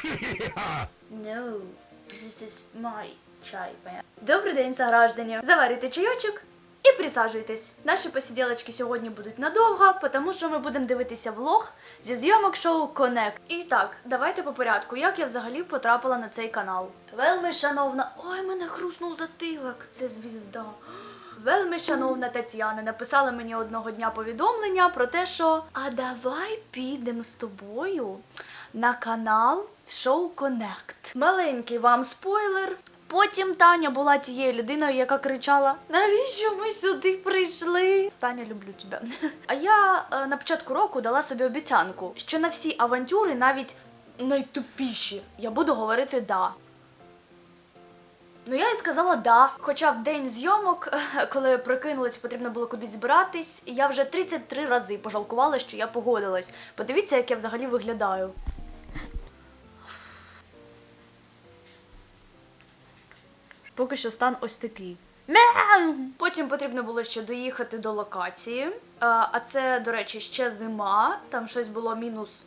No, this is my понятно? Добрий день, сограждані. Заварюйте чайочок і присаджуйтесь. Наші посиділочки сьогодні будуть надовго, тому що ми будемо дивитися влог зі зйомок шоу Connect. І так, давайте по порядку, як я взагалі потрапила на цей канал. Вельми шановна. Ой, мене хруснув затилок. Це звізда. Вельми шановна Тетяна написала мені одного дня повідомлення про те, що а давай підемо з тобою на канал в шоу Connect. Маленький вам спойлер. Потім Таня була тією людиною, яка кричала: Навіщо ми сюди прийшли? Таня, люблю тебе. А я е, на початку року дала собі обіцянку, що на всі авантюри, навіть найтупіші, я буду говорити да. Ну я і сказала да. Хоча в день зйомок, коли прокинулась, потрібно було кудись збиратись, я вже 33 рази пожалкувала, що я погодилась. Подивіться, як я взагалі виглядаю. Поки що стан ось такий. Потім потрібно було ще доїхати до локації. Е, А це, до речі, ще зима. Там щось було мінус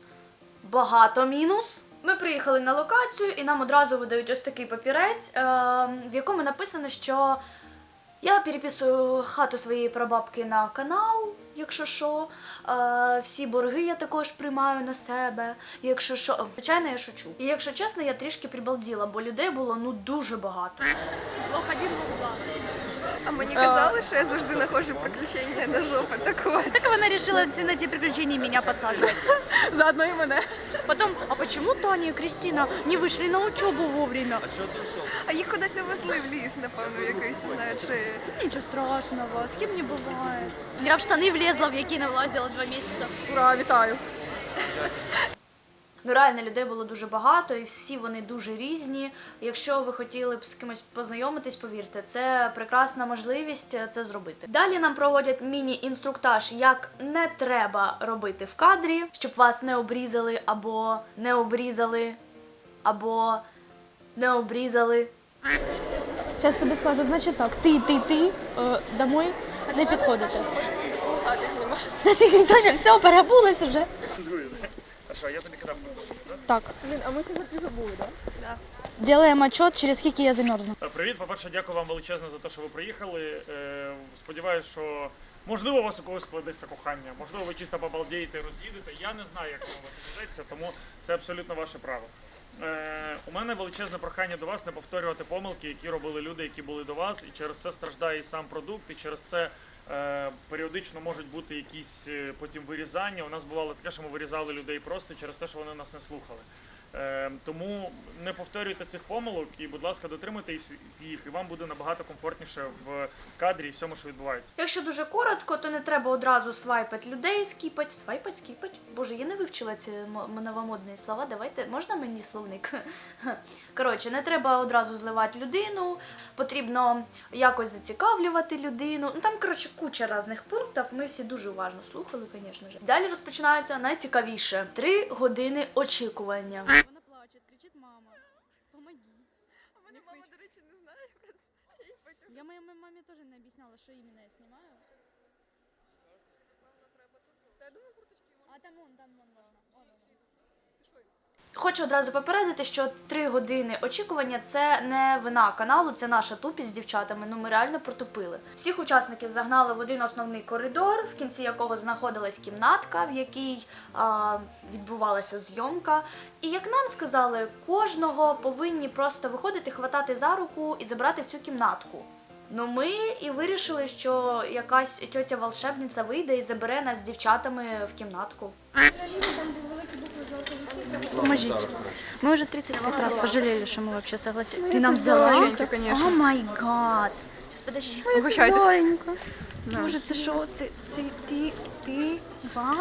багато мінус. Ми приїхали на локацію і нам одразу видають ось такий папірець, е, в якому написано, що я переписую хату своєї прабабки на канал, якщо що. Е, всі борги я також приймаю на себе. Якщо що, звичайно, я шучу. І якщо чесно, я трішки прибалділа, бо людей було ну дуже багато. А мені казали, що я завжди знаходжу приключення на жопу. Так от. Так вона вирішила на ці приключення меня підсаджувати. Заодно і мене. Потім, а почему Таня і Кристина не вийшли на учебу вовремя? А їх кудись увезли в ліс, напевно, якийсь, знаю, чи. Нічого страшного, з ким не буває. Я в штани влізла, в які не влазила два місяці. Ура, вітаю! Ну реально людей було дуже багато, і всі вони дуже різні. Якщо ви хотіли б з кимось познайомитись, повірте, це прекрасна можливість е, це зробити. Далі нам проводять міні-інструктаж, як не треба робити в кадрі, щоб вас не обрізали або не обрізали, або не обрізали. Зараз тобі скажу, значить так, ти, ти, ти е, домой не підходите. Багато знімати. Ти Тоня, все, перебулась вже. А що, я тобі казав, Так, Блін, а ми тебе забули, так? делаємо отчет, через скільки я замерзну. Е, Привіт, по-перше, дякую вам величезно за те, що ви приїхали. Е, Сподіваюсь, що можливо у вас у когось складеться кохання, можливо, ви чисто побалдієте і роз'їдете. Я не знаю, як воно у вас складеться, тому це абсолютно ваше право. Е, у мене величезне прохання до вас не повторювати помилки, які робили люди, які були до вас, і через це страждає і сам продукт, і через це періодично можуть бути якісь е, потім вирізання. У нас бувало таке, що ми вирізали людей просто через те, що вони нас не слухали. Е, тому не повторюйте цих помилок і, будь ласка, дотримуйтесь їх, і вам буде набагато комфортніше в кадрі і всьому, що відбувається. Якщо дуже коротко, то не треба одразу свайпати людей, скіпать, свайпать, скіпать. Боже, я не вивчила ці новомодні слова. Давайте, можна мені словник? Коротше, не треба одразу зливати людину, потрібно якось зацікавлювати людину. Ну там, коротше, куча різних пунктів. Ми всі дуже уважно слухали, звісно ж. Далі розпочинається найцікавіше: три години очікування. Вона плаче, кричить мама. Помоги. А мене мама, до речі, не знає про це. Я їй потім Я моей маме тоже не объясняла, что именно я снимаю. Та я думаю, курточки А там он, там он можно. Вон он. Хочу одразу попередити, що три години очікування це не вина каналу, це наша тупість з дівчатами. Ну ми реально протупили. Всіх учасників загнали в один основний коридор, в кінці якого знаходилась кімнатка, в якій а, відбувалася зйомка. І як нам сказали, кожного повинні просто виходити, хватати за руку і забрати в цю кімнатку. Ну ми і вирішили, що якась тьотя волшебниця вийде і забере нас з дівчатами в кімнатку. Поможите. Мы уже 35 раз пожалели, что мы вообще согласились. Ты нам взяла? Женька, конечно. О май гад. Подожди. Угощайтесь. Зоенька. Боже, це що? Це, це ти, ти, вау.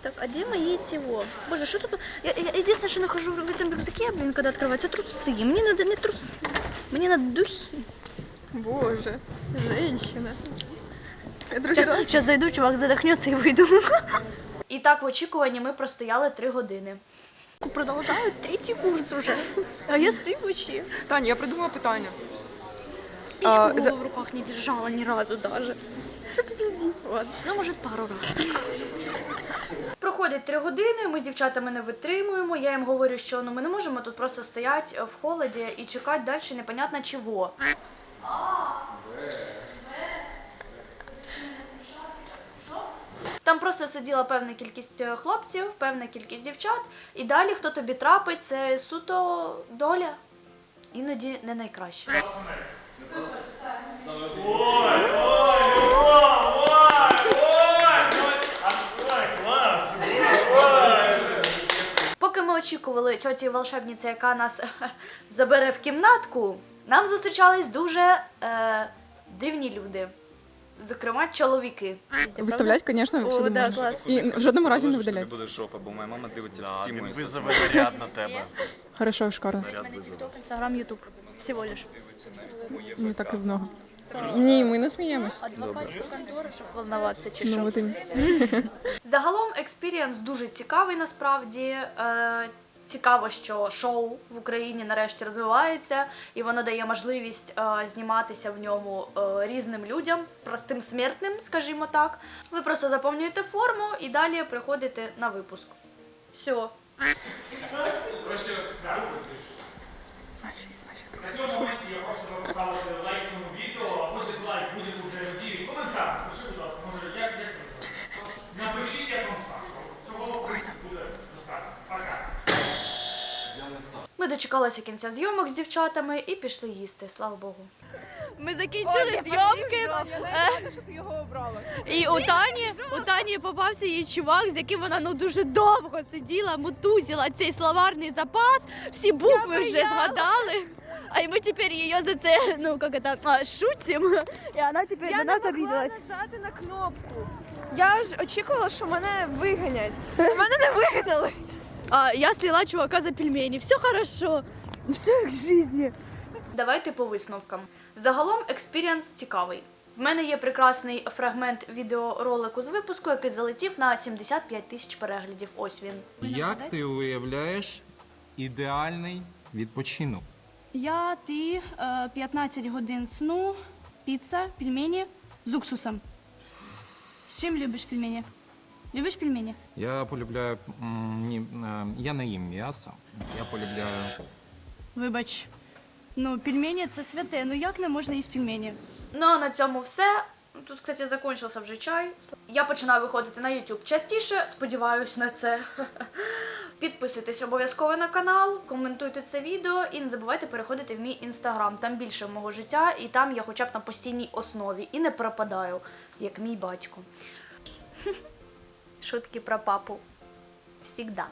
Так, а где мои цього? Боже, что тут? Я, я единственное, что нахожу в этом рюкзаке, блин, когда открывается, трусы. Мне надо не трусы. Мне надо духи. Боже, женщина. Я другий раз. Сейчас зайду, чувак задохнется и выйду. І так в очікуванні ми простояли три години. Продовжають третій курс уже. А я стою вообще. Таня, я придумала питання. Письку А, за- в руках не держала ни разу даже. Так. Ладно. Ну, может, пару раз. Проходить Проходить три години, ми з дівчатами не витримуємо. Я їм говорю, що ну ми не можемо тут просто стояти в холоді і чекати далі непонятно чого. Там просто сиділа певна кількість е, хлопців, певна кількість дівчат, і далі хто тобі трапить, це суто доля. Іноді не найкраще. Поки ми очікували тьоті волшебниці, яка нас забере в кімнатку, нам зустрічались дуже е, дивні люди. Зокрема, чоловіки. Виставлять, звісно, всюди да, можна. клас. І в жодному разі не Що видаляй. буде жопа, бо моя мама дивиться Да, всі мої визове наряд на тебе. Хорошо, шикарно. Наряд визове. Інстаграм, Ютуб. Всього лиш. Не так і много. Ні, ми не сміємось. Адвокатську контору, щоб волноватися чи Ну, от і... Загалом експірієнс дуже цікавий насправді. Е, цікаво, що шоу в Україні нарешті розвивається, і воно дає можливість е, зніматися в ньому е, різним людям, простим смертним, скажімо так. Ви просто заповнюєте форму і далі приходите на випуск. Все. На цьому моменті я прошу вас поставити лайк цьому відео, або дизлайк дії. Коментар, пиши, будь ласка, може, як, як ви? Напишіть, як вам сам. Цього в принципі, буде достатньо. Пока. Ми дочекалися кінця зйомок з дівчатами і пішли їсти, слава Богу. Ми закінчили зйомки. І у Тані, у Тані попався їй чувак, з яким вона ну дуже довго сиділа, мутузила цей словарний запас, всі букви вже згадали. А ми тепер її за це, ну як це, а, шутимо. І вона тепер Я на не нас могла обиделась. нажати на кнопку. Я ж очікувала, що мене виганять. Мене не вигнали. А, я слила чувака за пельмені. Все хорошо. Все як в житті. Давайте по висновкам. Загалом експірієнс цікавий. В мене є прекрасний фрагмент відеоролику з випуску, який залетів на 75 тисяч переглядів. Ось він. Як ти уявляєш ідеальний відпочинок? Я, ти, е, 15 годин сну, піца, пельмені з уксусом. З чим любиш пельмені? Любиш пельмені? Я полюбляю. м, Ні, е, я не їм м'ясо. Я полюбляю. Вибач. Ну, пельмені це святе. Ну як не можна їсти пельмені? Ну а на цьому все. Тут, кстати, закінчився вже чай. Я починаю виходити на YouTube частіше, сподіваюсь на це. Підписуйтесь обов'язково на канал, коментуйте це відео і не забувайте переходити в мій інстаграм. Там більше мого життя, і там я хоча б на постійній основі і не пропадаю, як мій батько. Шутки про папу. Всігда.